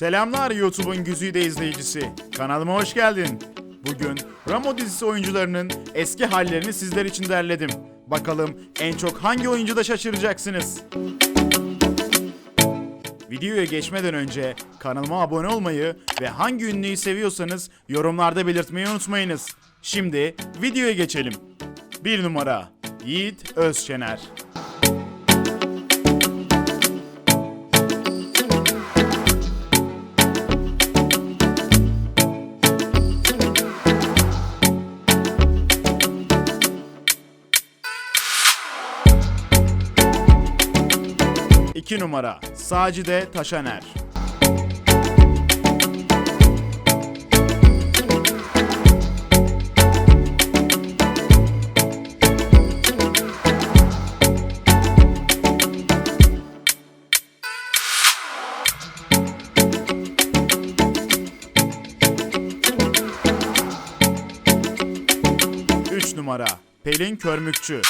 Selamlar YouTube'un Güzide izleyicisi. Kanalıma hoş geldin. Bugün Ramo dizisi oyuncularının eski hallerini sizler için derledim. Bakalım en çok hangi oyuncuda şaşıracaksınız? Videoya geçmeden önce kanalıma abone olmayı ve hangi ünlüyü seviyorsanız yorumlarda belirtmeyi unutmayınız. Şimdi videoya geçelim. 1 numara Yiğit Özçener 2 numara Sacide Taşaner. numara Pelin Körmükçü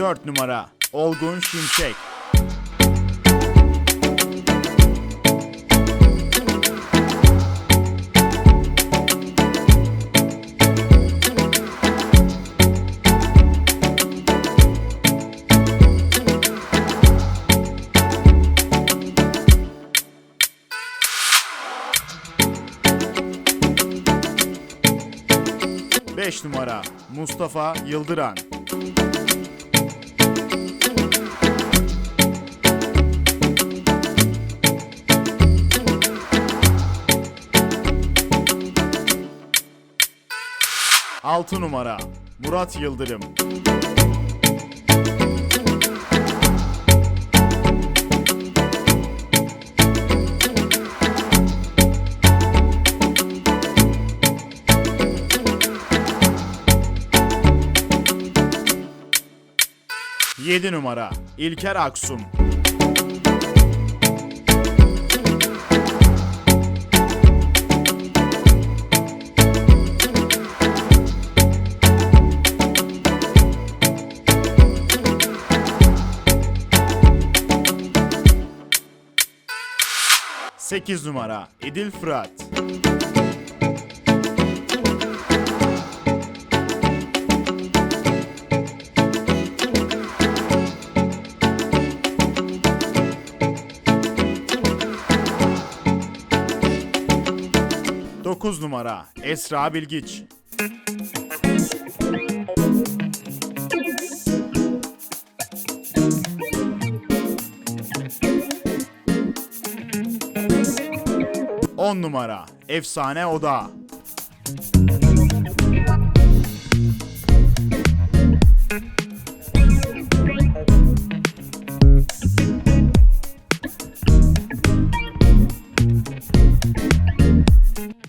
Dört numara Olgun Şimşek. Beş numara Mustafa Yıldıran. Altı numara Murat Yıldırım. Yedi numara İlker Aksum. Sekiz numara İdil Fırat. Dokuz numara Esra Bilgiç. On numara Efsane Oda.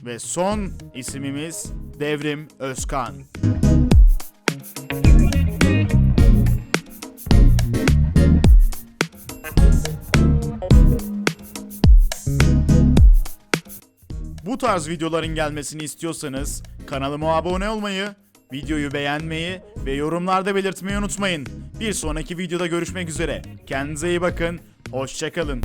Ve son isimimiz Devrim Özkan. Tarz videoların gelmesini istiyorsanız kanalıma abone olmayı, videoyu beğenmeyi ve yorumlarda belirtmeyi unutmayın. Bir sonraki videoda görüşmek üzere. Kendinize iyi bakın. Hoşçakalın.